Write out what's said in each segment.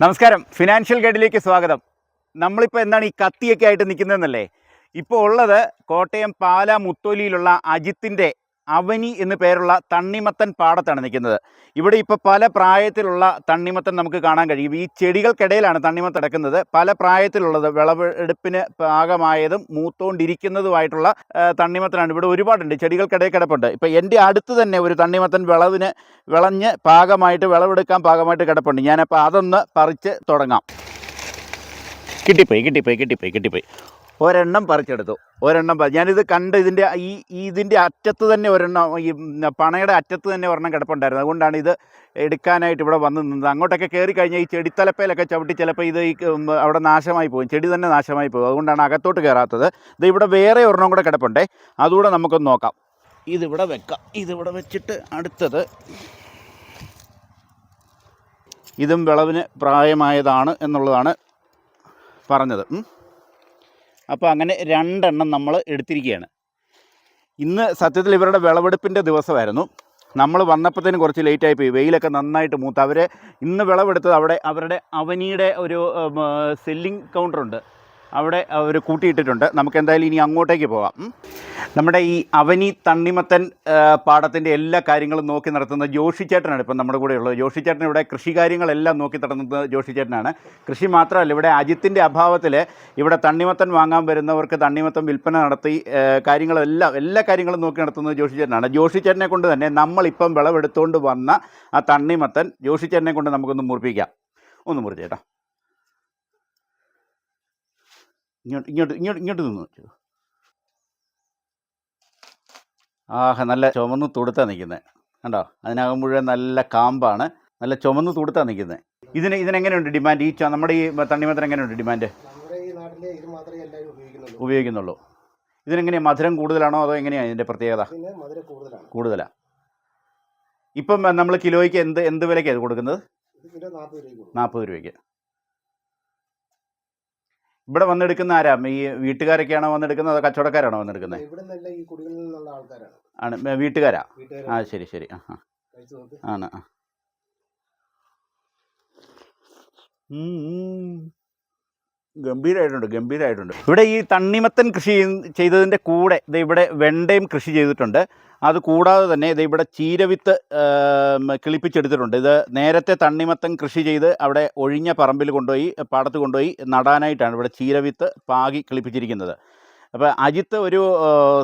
നമസ്കാരം. ഫിനാൻഷ്യൽ ഗൈഡിലേക്ക് സ്വാഗതം. നമ്മളിപ്പോൾ എന്താണ് ഈ കത്തിയൊക്കെ ആയിട്ട് നിൽക്കുന്നതെന്നല്ലേ ഇപ്പോൾ ഉള്ളത് കോട്ടയം പാല മുത്തോലിയിലുള്ള അജിത്തിന്റെ അവനി എന്ന് പേരുള്ള തണ്ണിമത്തൻ പാടത്താണ് നിൽക്കുന്നത്. ഇവിടെ ഇപ്പോൾ പല പ്രായത്തിലുള്ള തണ്ണിമത്തൻ നമുക്ക് കാണാൻ കഴിയും. ഈ ചെടികൾക്കിടയിലാണ് തണ്ണിമത്തൻ അടക്കുന്നത് പല പ്രായത്തിലുള്ളത് വിളവെടുപ്പിന് പാകമായതും മൂത്തോണ്ടിരിക്കുന്നതുമായിട്ടുള്ള ആ, തണ്ണിമത്തനാണ്. ഇവിടെ ഒരുപാടുണ്ട്. ചെടികൾക്കിടയിൽ കിടപ്പുണ്ട്. ഇപ്പോൾ എന്റെ അടുത്ത് തന്നെ ഒരു തണ്ണിമത്തൻ വിളവിന് വിളഞ്ഞ് പാകമായിട്ട് വിളവെടുക്കാൻ പാകമായിട്ട് കിടപ്പുണ്ട്. ഞാനപ്പോൾ അതൊന്ന് പറിച്ച് തുടങ്ങാം. കിട്ടിപ്പോയി കിട്ടിപ്പോയി കിട്ടിപ്പോയി കിട്ടിപ്പോയി. ഒരെണ്ണം പറിച്ചെടുത്തു. ഒരെണ്ണം ഞാനിത് കണ്ട് ഇതിന്റെ ഈ ഇതിന്റെ അറ്റത്ത് തന്നെ ഒരെണ്ണം ഈ പണയുടെ അറ്റത്ത് തന്നെ ഒരെണ്ണം കിടപ്പുണ്ടായിരുന്നു. അതുകൊണ്ടാണ് ഇത് എടുക്കാനായിട്ട് ഇവിടെ വന്ന് നിന്നത്. അങ്ങോട്ടൊക്കെ കയറി കഴിഞ്ഞാൽ ഈ ചെടിത്തലപ്പയിലൊക്കെ ചവിട്ടി ചിലപ്പോൾ ഇത് ഈ അവിടെ നാശമായി പോകും. ചെടി തന്നെ നാശമായി പോകും. അതുകൊണ്ടാണ് അകത്തോട്ട് കയറാത്തത് ഇത് ഇവിടെ വേറെ ഒരെണ്ണം കൂടെ കിടപ്പുണ്ടേ. അതുകൂടെ നമുക്കൊന്ന് നോക്കാം. ഇതിവിടെ വെക്കാം. ഇതിവിടെ വെച്ചിട്ട് അടുത്തത് ഇതും വിളവിന് പ്രായമായതാണ് എന്നുള്ളതാണ് പറഞ്ഞത്. അപ്പോൾ അങ്ങനെ രണ്ടെണ്ണം നമ്മൾ എടുത്തിരിക്കുകയാണ് ഇന്ന് സത്യത്തിൽ ഇവരുടെ വിളവെടുപ്പിന്റെ ദിവസമായിരുന്നു. നമ്മൾ വന്നപ്പോഴത്തേനും കുറച്ച് ലേറ്റായി പോയി. വെയിലൊക്കെ നന്നായിട്ട് മൂത്ത്. അവർ ഇന്ന് വിളവെടുത്തത് അവിടെ അവരുടെ അവനിയുടെ ഒരു സെല്ലിംഗ് കൗണ്ടറുണ്ട് അവിടെ അവർ കൂട്ടിയിട്ടിട്ടുണ്ട്. നമുക്ക് എന്തായാലും ഇനി അങ്ങോട്ടേക്ക് പോകാം നമ്മുടെ ഈ അവനി തണ്ണിമത്തൻ പാടത്തിന്റെ എല്ലാ കാര്യങ്ങളും നോക്കി നടത്തുന്ന ജോഷി ചേട്ടനാണ് ഇപ്പം നമ്മുടെ കൂടെ ഉള്ളത്. ജോഷി ചേട്ടൻ ഇവിടെ കൃഷി കാര്യങ്ങളെല്ലാം നോക്കി നടത്തുന്നത് ജോഷി ചേട്ടനാണ്. കൃഷി മാത്രമല്ല ഇവിടെ അജിത്തിന്റെ അഭാവത്തിൽ ഇവിടെ തണ്ണിമത്തൻ വാങ്ങാൻ വരുന്നവർക്ക് തണ്ണിമത്തൻ വിൽപ്പന നടത്തി കാര്യങ്ങളെല്ലാം എല്ലാ കാര്യങ്ങളും നോക്കി നടത്തുന്നത് ജോഷി ചേട്ടനാണ്. ജോഷി ചേട്ടനെ കൊണ്ട് തന്നെ നമ്മളിപ്പം വിളവെടുത്തുകൊണ്ട് വന്ന ആ തണ്ണിമത്തൻ ജോഷി ചേട്ടനെ കൊണ്ട് നമുക്കൊന്ന് മുറിപ്പിക്കാം. ഒന്ന് മുറിച്ചേട്ടാ. ഇങ്ങോട്ട് ഇങ്ങോട്ട് ഇങ്ങോട്ട് ഇങ്ങോട്ട് നിന്ന് വെച്ചു. ആഹ് നല്ല ചുമന്ന് തുടുത്താ നിൽക്കുന്നത് കണ്ടോ? അതിനകം മുഴുവൻ നല്ല കാമ്പാണ്. നല്ല ചുമന്ന് തുടുത്താ നിൽക്കുന്നത് ഇതിന് ഇതിനെങ്ങനെയുണ്ട് ഡിമാൻഡ്? ഈ നമ്മുടെ ഈ തണ്ണിമത്തൻ എങ്ങനെയുണ്ട് ഡിമാൻഡ്? ഉപയോഗിക്കുന്നുള്ളൂ. ഇതിനെങ്ങനെയാണ് മധുരം കൂടുതലാണോ അതോ എങ്ങനെയാണ് ഇതിന്റെ പ്രത്യേകത? കൂടുതലാണ്. ഇപ്പം നമ്മൾ കിലോയ്ക്ക് എന്ത് എന്ത് വിലയ്ക്കാണ് കൊടുക്കുന്നത്? നാൽപ്പത് രൂപയ്ക്ക്. ഇവിടെ വന്നെടുക്കുന്ന ആരാ? ഈ വീട്ടുകാരൊക്കെയാണോ വന്നെടുക്കുന്നത് അതോ കച്ചവടക്കാരാണോ വന്നെടുക്കുന്നത്? ഇവിടെ ഈ കുടികളിൽ നിന്നുള്ള ആൾക്കാരാണ്. ആണ്. വീട്ടുകാരാ? ആ ശരി ശരി. ആ ആണ് ആ. ഗംഭീരമായിട്ടുണ്ട് ഗംഭീരമായിട്ടുണ്ട് ഇവിടെ ഈ തണ്ണിമത്തൻ കൃഷി ചെയ്തതിന്റെ കൂടെ ഇത് ഇവിടെ വെണ്ടയും കൃഷി ചെയ്തിട്ടുണ്ട്. അത് കൂടാതെ തന്നെ ഇത് ഇവിടെ ചീരവിത്ത് കിളിപ്പിച്ചെടുത്തിട്ടുണ്ട്. ഇത് നേരത്തെ തണ്ണിമത്തൻ കൃഷി ചെയ്ത് അവിടെ ഒഴിഞ്ഞ പറമ്പിൽ കൊണ്ടുപോയി പാടത്ത് കൊണ്ടുപോയി നടാനായിട്ടാണ് ഇവിടെ ചീരവിത്ത് പാകി കിളിപ്പിച്ചിരിക്കുന്നത്. അപ്പോൾ അജിത്ത് ഒരു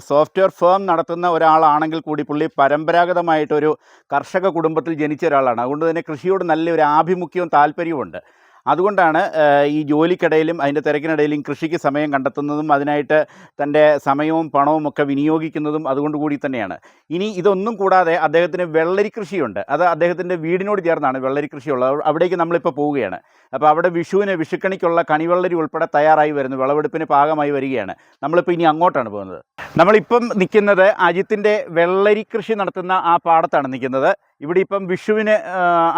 സോഫ്റ്റ്വെയർ ഫേം നടത്തുന്ന ഒരാളാണെങ്കിൽ കൂടി പുള്ളി പരമ്പരാഗതമായിട്ടൊരു കർഷക കുടുംബത്തിൽ ജനിച്ച ഒരാളാണ്. അതുകൊണ്ട് തന്നെ കൃഷിയോട് നല്ലൊരു ആഭിമുഖ്യവും താല്പര്യവുമുണ്ട്. അതുകൊണ്ടാണ് ഈ ജോലിക്കിടയിലും അതിന്റെ തിരക്കിനിടയിലും കൃഷിക്ക് സമയം കണ്ടെത്തുന്നതും അതിനായിട്ട് തന്റെ സമയവും പണവും ഒക്കെ വിനിയോഗിക്കുന്നതും അതുകൊണ്ട് കൂടി തന്നെയാണ്. ഇനി ഇതൊന്നും കൂടാതെ അദ്ദേഹത്തിന് വെള്ളരി കൃഷിയുണ്ട്. അത് അദ്ദേഹത്തിന്റെ വീടിനോട് ചേർന്നാണ് വെള്ളരി കൃഷിയുള്ളത്. അവ- അവിടേക്ക് നമ്മളിപ്പോൾ പോവുകയാണ്. അപ്പോൾ അവിടെ വിഷുവിന് വിഷുക്കണിക്കുള്ള കണിവെള്ളരി ഉൾപ്പെടെ തയ്യാറായി വരുന്നു. വിളവെടുപ്പിന് പാകമായി വരികയാണ്. നമ്മളിപ്പോൾ ഇനി അങ്ങോട്ടാണ് പോകുന്നത്. നമ്മളിപ്പം നിൽക്കുന്നത് അജിത്തിന്റെ വെള്ളരി കൃഷി നടത്തുന്ന ആ പാടത്താണ് നിൽക്കുന്നത്. ഇവിടെ ഇപ്പം വിഷുവിന്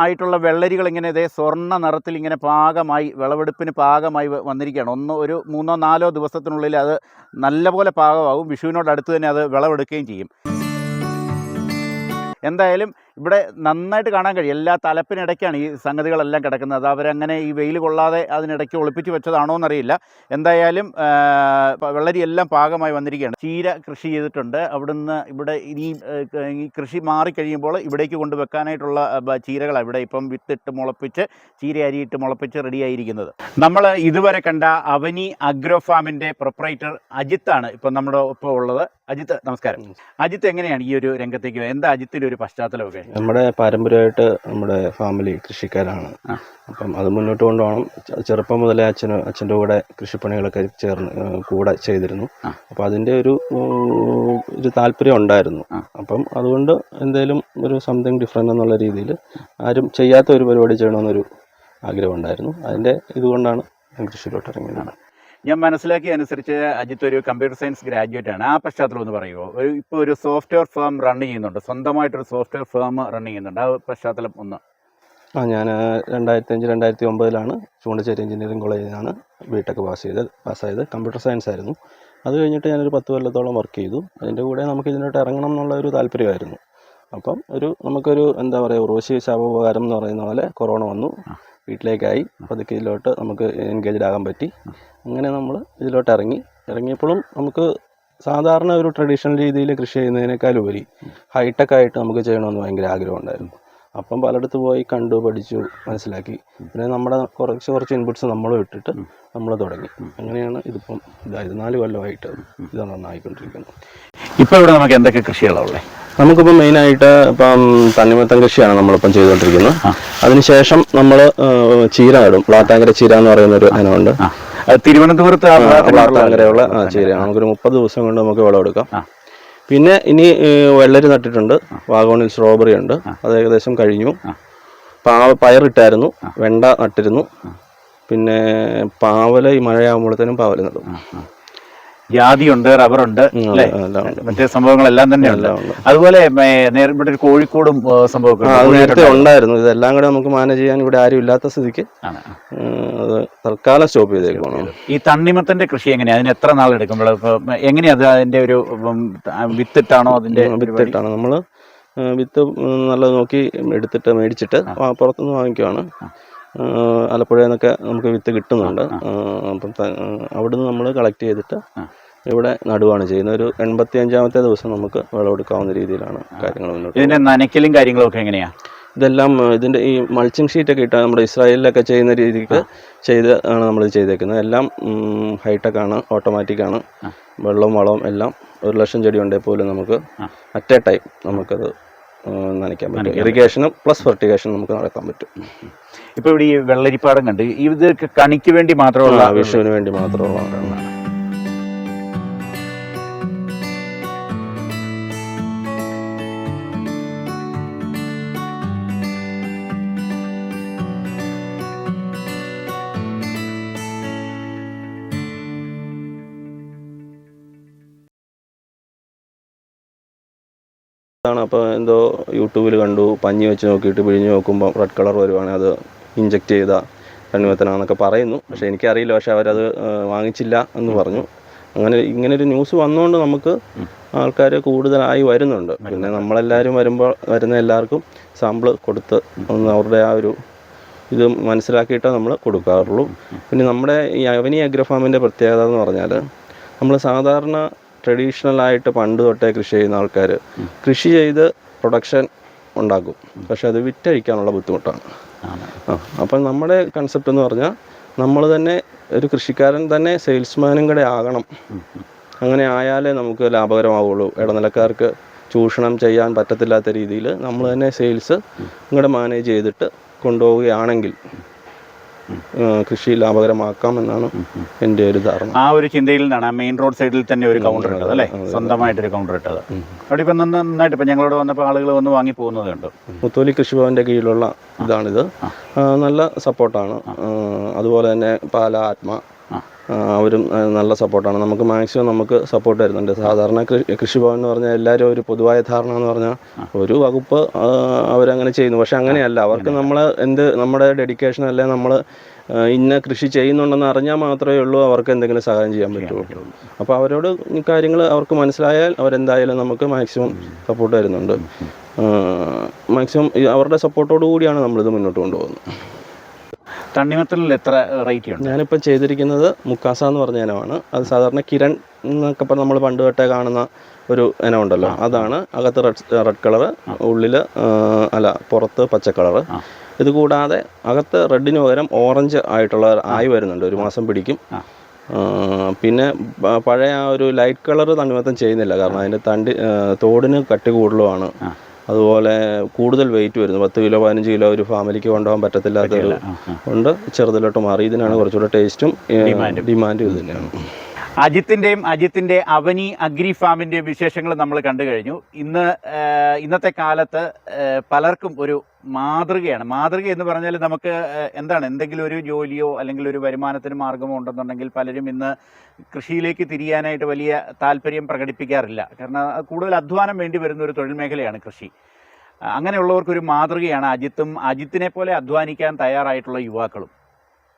ആയിട്ടുള്ള വെള്ളരികൾ ഇങ്ങനെ ഇതേ സ്വർണ നിറത്തിൽ ഇങ്ങനെ പാകമായി വിളവെടുപ്പിന് പാകമായി വന്നിരിക്കുകയാണ്. ഒന്ന് ഒരു മൂന്നോ നാലോ ദിവസത്തിനുള്ളിൽ അത് നല്ലപോലെ പാകമാകും. വിഷുവിനോട് അടുത്ത് തന്നെ അത് വിളവെടുക്കുകയും ചെയ്യും. എന്തായാലും ഇവിടെ നന്നായിട്ട് കാണാൻ കഴിയും. എല്ലാ തലപ്പിനിടയ്ക്കാണ് ഈ സംഗതികളെല്ലാം കിടക്കുന്നത്. അവരങ്ങനെ ഈ വെയിൽ കൊള്ളാതെ അതിനിടയ്ക്ക് ഒളിപ്പിച്ച് വെച്ചതാണോ എന്നറിയില്ല. എന്തായാലും വെള്ളരി എല്ലാം പാകമായി വന്നിരിക്കുകയാണ്. ചീര കൃഷി ചെയ്തിട്ടുണ്ട്. അവിടുന്ന് ഇവിടെ ഇനി ഈ കൃഷി മാറിക്കഴിയുമ്പോൾ ഇവിടേക്ക് കൊണ്ടുവെക്കാനായിട്ടുള്ള ചീരകളാണ് ഇവിടെ ഇപ്പം വിത്തിട്ട് മുളപ്പിച്ച് ചീര അരിയിട്ട് മുളപ്പിച്ച് റെഡിയായിരിക്കുന്നത് നമ്മൾ ഇതുവരെ കണ്ട അവനി അഗ്രോ ഫാമിന്റെ പ്രൊപ്പറേറ്റർ അജിത്താണ് ഇപ്പം നമ്മുടെ ഒപ്പം ഉള്ളത്. അജിത്ത് നമസ്കാരം. അജിത്ത് എങ്ങനെയാണ് ഈ ഒരു രംഗത്തേക്ക് എന്താ അജിത്തിന്റെ ഒരു പശ്ചാത്തലമൊക്കെ? നമ്മുടെ പാരമ്പര്യമായിട്ട് നമ്മുടെ ഫാമിലി കൃഷിക്കാരാണ്. അപ്പം അത് മുന്നോട്ട് കൊണ്ടുപോകണം. ചെറുപ്പം മുതലേ അച്ഛന് അച്ഛന്റെ കൂടെ കൃഷിപ്പണികളൊക്കെ ചേർന്ന് കൂടെ ചെയ്തിരുന്നു. അപ്പം അതിന്റെ ഒരു ഒരു താല്പര്യം ഉണ്ടായിരുന്നു. അപ്പം അതുകൊണ്ട് എന്തേലും ഒരു സംതിങ് ഡിഫറെന്റ് എന്നുള്ള രീതിയിൽ ആരും ചെയ്യാത്ത ഒരു പരിപാടി ചെയ്യണമെന്നൊരു ആഗ്രഹം ഉണ്ടായിരുന്നു. അതിന്റെ ഇതുകൊണ്ടാണ് ഞാൻ കൃഷിയിലോട്ട് ഇറങ്ങിയത്. ഞാൻ മനസ്സിലാക്കിയ അനുസരിച്ച് അജിത്ത് ഒരു കമ്പ്യൂട്ടർ സയൻസ് ഗ്രാജുവേറ്റ് ആണ്. ആ പശ്ചാത്തലം ഒന്ന് പറയുമോ ഒരു ഇപ്പോൾ ഒരു സോഫ്റ്റ്വെയർ ഫേം റൺ ചെയ്യുന്നുണ്ട്. സ്വന്തമായിട്ടൊരു സോഫ്റ്റ്വെയർ ഫേം റൺ ചെയ്യുന്നുണ്ട്. ആ പശ്ചാത്തലം ഒന്ന്. ആ ഞാൻ രണ്ടായിരത്തി അഞ്ച് രണ്ടായിരത്തി ഒമ്പതിലാണ് ചൂണ്ടച്ചേരി എഞ്ചിനീയറിംഗ് കോളേജിലാണ് നിന്നാണ് ബിടെക് പാസ് ചെയ്ത് പാസ്സായത് കമ്പ്യൂട്ടർ സയൻസ് ആയിരുന്നു. അത് കഴിഞ്ഞിട്ട് ഞാനൊരു പത്ത് കൊല്ലത്തോളം വർക്ക് ചെയ്തു. അതിന്റെ കൂടെ നമുക്ക് ഇതിനോട്ട് ഇറങ്ങണം എന്നുള്ള ഒരു താല്പര്യമായിരുന്നു. അപ്പം ഒരു നമുക്കൊരു എന്താ പറയുക ഉറവശി ശാപോപകാരം എന്ന് പറയുന്ന പോലെ കൊറോണ വന്നു. വീട്ടിലേക്കായി പതുക്കെ ഇതിലോട്ട് നമുക്ക് എൻഗേജ്ഡ് ആകാൻ പറ്റി. അങ്ങനെ നമ്മൾ ഇതിലോട്ട് ഇറങ്ങി. ഇറങ്ങിയപ്പോഴും നമുക്ക് സാധാരണ ഒരു ട്രഡീഷണൽ രീതിയിൽ കൃഷി ചെയ്യുന്നതിനേക്കാൾ ഉപരി ഹൈടെക് ആയിട്ട് നമുക്ക് ചെയ്യണമെന്ന് ഭയങ്കര ആഗ്രഹമുണ്ടായിരുന്നു. അപ്പം പലയിടത്ത് പോയി കണ്ടു പഠിച്ചു മനസ്സിലാക്കി. പിന്നെ നമ്മുടെ കുറച്ച് കുറച്ച് ഇൻപുട്സ് നമ്മൾ ഇട്ടിട്ട് നമ്മൾ തുടങ്ങി. അങ്ങനെയാണ് ഇതിപ്പം ഇതായത് നാല് കൊല്ലമായിട്ട് ഇത് നന്നായിക്കൊണ്ടിരിക്കുന്നത് ഇപ്പോൾ ഇവിടെ നമുക്ക് എന്തൊക്കെ കൃഷികളാണ് ഉള്ളത് നമുക്കിപ്പോൾ മെയിനായിട്ട് ഇപ്പം തണ്ണിമത്തൻ കൃഷിയാണ് നമ്മളിപ്പം ചെയ്തുകൊണ്ടിരിക്കുന്നത്. അതിനുശേഷം നമ്മൾ ചീര നടും. പ്ലാത്താങ്കര ചീര എന്ന് പറയുന്ന ഒരു ഇനമുണ്ട്. തിരുവനന്തപുരത്ത് പ്ലാത്താങ്കരയുള്ള ചീരയാണ്. നമുക്കൊരു മുപ്പത് ദിവസം കൊണ്ട് നമുക്ക് വിളവെടുക്കാം. പിന്നെ ഇനി വെള്ളരി നട്ടിട്ടുണ്ട്. വാഗോണിൽ സ്ട്രോബെറി ഉണ്ട്. അത് ഏകദേശം കഴിഞ്ഞു. പാവ പയറിട്ടായിരുന്നു. വെണ്ട നട്ടിരുന്നു. പിന്നെ പാവല ഈ മഴയാകുമ്പോഴത്തേനും പാവല നടും. ജാതിയുണ്ട് റബ്ബറുണ്ട് അല്ലേ? മറ്റേ സംഭവങ്ങളെല്ലാം തന്നെ ഉണ്ട് അതുപോലെ നേരിട്ട് ഇവിടെ ഒരു കോഴിക്കോടും സംഭവം നേരത്തെ ഉണ്ടായിരുന്നു. ഇതെല്ലാം കൂടെ നമുക്ക് മാനേജ് ചെയ്യാൻ ഇവിടെ ആരും ഇല്ലാത്ത സ്ഥിതിക്ക് അത് തൽക്കാലം സ്റ്റോപ്പ് ചെയ്തേക്കാണ് ഈ തണ്ണിമത്തന്റെ കൃഷി എങ്ങനെയാ? അതിന് എത്ര നാൾ എടുക്കും? എങ്ങനെയാ അത് അതിന്റെ ഒരു വിത്തിട്ടാണോ അതിന്റെ വിത്തിട്ടാണോ. നമ്മൾ വിത്ത് നല്ലത് നോക്കി എടുത്തിട്ട് മേടിച്ചിട്ട് പുറത്തുനിന്ന് വാങ്ങിക്കുവാണ്. ആലപ്പുഴയിൽ നിന്നൊക്കെ നമുക്ക് വിത്ത് കിട്ടുന്നുണ്ട്. അപ്പം അവിടുന്ന് നമ്മൾ കളക്ട് ചെയ്തിട്ട് ഇവിടെ നടുവാണ് ചെയ്യുന്നത്. ഒരു എൺപത്തി അഞ്ചാമത്തെ ദിവസം നമുക്ക് വിളവെടുക്കാവുന്ന രീതിയിലാണ് കാര്യങ്ങൾ മുന്നോട്ട് ഇതിന്റെ നനയ്ക്കലും കാര്യങ്ങളൊക്കെ എങ്ങനെയാ? ഇതെല്ലാം ഇതിന്റെ ഈ മൾച്ചിങ് ഷീറ്റ് ഒക്കെ ഇട്ടാൽ നമ്മുടെ ഇസ്രായേലിലൊക്കെ ചെയ്യുന്ന രീതിക്ക് ചെയ്ത് ആണ് നമ്മൾ ചെയ്തേക്കുന്നത്. എല്ലാം ഹൈടെക് ആണ് ഓട്ടോമാറ്റിക് ആണ്. വെള്ളവും വളവും എല്ലാം ഒരു ലക്ഷം ചെടി ഉണ്ടെങ്കിൽ പോലും നമുക്ക് അറ്റ് എ ടൈം നമുക്കത് നനയ്ക്കാൻ പറ്റും. ഇറിഗേഷനും പ്ലസ് ഫെർട്ടിഗേഷനും നമുക്ക് നടത്താൻ പറ്റും. ഇപ്പൊ ഇവിടെ ഈ വെള്ളരിപ്പാടം കണ്ട് ഇത് കണിക്ക് വേണ്ടി മാത്രമുള്ള വിഷുവിന് വേണ്ടി മാത്രമുള്ളതാണ് ആണ് അപ്പോൾ എന്തോ യൂട്യൂബിൽ കണ്ടു. പഞ്ഞി വെച്ച് നോക്കിയിട്ട് പിഴിഞ്ഞ് നോക്കുമ്പോൾ റെഡ് കളർ വരുവാണ് അത് ഇഞ്ചെക്ട് ചെയ്ത കണ്ണിമത്തനാണെന്നൊക്കെ പറയുന്നു. പക്ഷേ എനിക്കറിയില്ല. പക്ഷേ അവരത് വാങ്ങിച്ചില്ല എന്ന് പറഞ്ഞു. അങ്ങനെ ഇങ്ങനെ ഒരു ന്യൂസ് വന്നുകൊണ്ട് നമുക്ക് ആൾക്കാർ കൂടുതലായി വരുന്നുണ്ട്. പിന്നെ നമ്മളെല്ലാവരും വരുമ്പോൾ വരുന്ന എല്ലാവർക്കും സാമ്പിൾ കൊടുത്ത് ഒന്ന് അവരുടെ ആ ഒരു ഇത് മനസ്സിലാക്കിയിട്ടേ നമ്മൾ കൊടുക്കാറുള്ളൂ. പിന്നെ നമ്മുടെ ഈ അവനി അഗ്രഫാമിന്റെ പ്രത്യേകത എന്ന് പറഞ്ഞാൽ നമ്മൾ സാധാരണ ട്രഡീഷണൽ ആയിട്ട് പണ്ട് തൊട്ടേ കൃഷി ചെയ്യുന്ന ആൾക്കാർ കൃഷി ചെയ്ത് പ്രൊഡക്ഷൻ ഉണ്ടാക്കും. പക്ഷെ അത് വിറ്റഴിക്കാനുള്ള ബുദ്ധിമുട്ടാണ്. അപ്പം നമ്മുടെ കൺസെപ്റ്റ് എന്ന് പറഞ്ഞാൽ നമ്മൾ തന്നെ ഒരു കൃഷിക്കാരൻ തന്നെ സെയിൽസ്മാനും കൂടെ ആകണം. അങ്ങനെ ആയാലേ നമുക്ക് ലാഭകരമാവുള്ളൂ. ഇടനിലക്കാർക്ക് ചൂഷണം ചെയ്യാൻ പറ്റത്തില്ലാത്ത രീതിയിൽ നമ്മൾ തന്നെ സെയിൽസ് ഇങ്ങോട്ട് മാനേജ് ചെയ്തിട്ട് കൊണ്ടുപോവുകയാണെങ്കിൽ കൃഷി ലാഭകരമാക്കാം എന്നാണ് എന്റെ ഒരു ധാരണ. ആ ഒരു ചിന്തയിൽ നിന്നാണ് മെയിൻ റോഡ് സൈഡിൽ തന്നെ ഒരു കൗണ്ടർ ഇട്ടത് അല്ലേ? സ്വന്തമായിട്ടൊരു കൗണ്ടർ ഇട്ടത്. അവിടെ ഇപ്പം നന്നായിട്ട് ഇപ്പം ഞങ്ങളോട് വന്നപ്പോൾ ആളുകൾ വന്ന് വാങ്ങി പോകുന്നത് കണ്ടു. മുത്തോലി കൃഷിഭവന്റെ കീഴിലുള്ള ഇതാണിത്. നല്ല സപ്പോർട്ടാണ് അതുപോലെ തന്നെ പാല ആത്മ. അവരും നല്ല സപ്പോർട്ടാണ്. നമുക്ക് മാക്സിമം നമുക്ക് സപ്പോർട്ട് തരുന്നുണ്ട്. സാധാരണ കൃഷിഭവൻ എന്ന് പറഞ്ഞാൽ എല്ലാവരും ഒരു പൊതുവായ ധാരണ എന്ന് പറഞ്ഞാൽ ഒരു വകുപ്പ് അവരങ്ങനെ ചെയ്യുന്നു. പക്ഷെ അങ്ങനെയല്ല. അവർക്ക് നമ്മൾ എന്ത് നമ്മുടെ ഡെഡിക്കേഷൻ അല്ലെ നമ്മൾ ഇന്ന കൃഷി ചെയ്യുന്നുണ്ടെന്ന് അറിഞ്ഞാൽ മാത്രമേ ഉള്ളൂ അവർക്ക് എന്തെങ്കിലും സഹായം ചെയ്യാൻ പറ്റുള്ളൂ. അപ്പോൾ അവരോട് കാര്യങ്ങൾ അവർക്ക് മനസ്സിലായാൽ അവരെന്തായാലും നമുക്ക് മാക്സിമം സപ്പോർട്ട് തരുന്നുണ്ട്. മാക്സിമം അവരുടെ സപ്പോർട്ടോടു കൂടിയാണ് നമ്മളിത് മുന്നോട്ട് കൊണ്ടുപോകുന്നത്. തണ്ണിമത്തനിൽ എത്ര റേറ്റ് ഉണ്ട്? ഞാനിപ്പോൾ ചെയ്തിരിക്കുന്നത് മുക്കാസ എന്ന് പറഞ്ഞ ഇനമാണ്. അത് സാധാരണ കിരൺ എന്നൊക്കെ പറഞ്ഞ് നമ്മൾ പണ്ട് തൊട്ടേ കാണുന്ന ഒരു ഇനം ഉണ്ടല്ലോ. അതാണ്. അകത്ത് റെഡ് റെഡ് കളറ് ഉള്ളിൽ അല്ല പുറത്ത് പച്ച കളറ്. ഇത് കൂടാതെ അകത്ത് റെഡിന് പകരം ഓറഞ്ച് ആയിട്ടുള്ള ആയി വരുന്നുണ്ട്. ഒരു മാസം പിടിക്കും. പിന്നെ പഴയ ആ ഒരു ലൈറ്റ് കളർ തണ്ണിമത്തം ചെയ്യുന്നില്ല. കാരണം അതിന്റെ തണ്ടി തോടിന് കട്ടി കൂടുതലുമാണ്. അതുപോലെ കൂടുതൽ വെയിറ്റ് വരുന്നു. പത്ത് കിലോ പതിനഞ്ച് കിലോ ഒരു ഫാമിലിക്ക് കൊണ്ടുപോകാൻ പറ്റത്തില്ലാത്തൊരു ഉണ്ട്. ചെറുതിലോട്ട് മാറി. ഇതിനാണ് കുറച്ചുകൂടെ ടേസ്റ്റും ഡിമാൻഡും ഇത് തന്നെയാണ് അജിത്തിന്റെയും അജിത്തിന്റെ അവനി അഗ്രി ഫാമിന്റെയും വിശേഷങ്ങൾ നമ്മൾ കണ്ടു കഴിഞ്ഞു. ഇന്ന് ഇന്നത്തെ കാലത്ത് പലർക്കും ഒരു മാതൃകയാണ്. മാതൃക എന്ന് പറഞ്ഞാൽ നമുക്ക് എന്താണ്? എന്തെങ്കിലും ഒരു ജോലിയോ അല്ലെങ്കിൽ ഒരു വരുമാനത്തിന് മാർഗമോ ഉണ്ടെന്നുണ്ടെങ്കിൽ പലരും ഇന്ന് കൃഷിയിലേക്ക് തിരിയാനായിട്ട് വലിയ താല്പര്യം പ്രകടിപ്പിക്കാറില്ല. കാരണം കൂടുതൽ അധ്വാനം വേണ്ടി വരുന്ന ഒരു തൊഴിൽ മേഖലയാണ് കൃഷി. അങ്ങനെയുള്ളവർക്കൊരു മാതൃകയാണ് അജിത്തും അജിത്തിനെ പോലെ അധ്വാനിക്കാൻ തയ്യാറായിട്ടുള്ള യുവാക്കളും.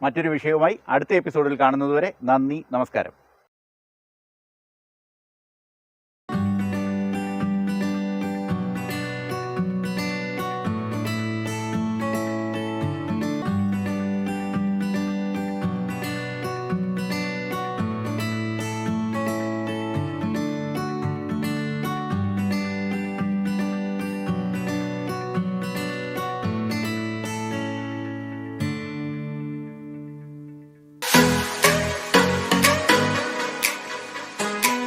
മറ്റൊരു വിഷയവുമായി അടുത്ത എപ്പിസോഡിൽ കാണുന്നതുവരെ നന്ദി നമസ്കാരം.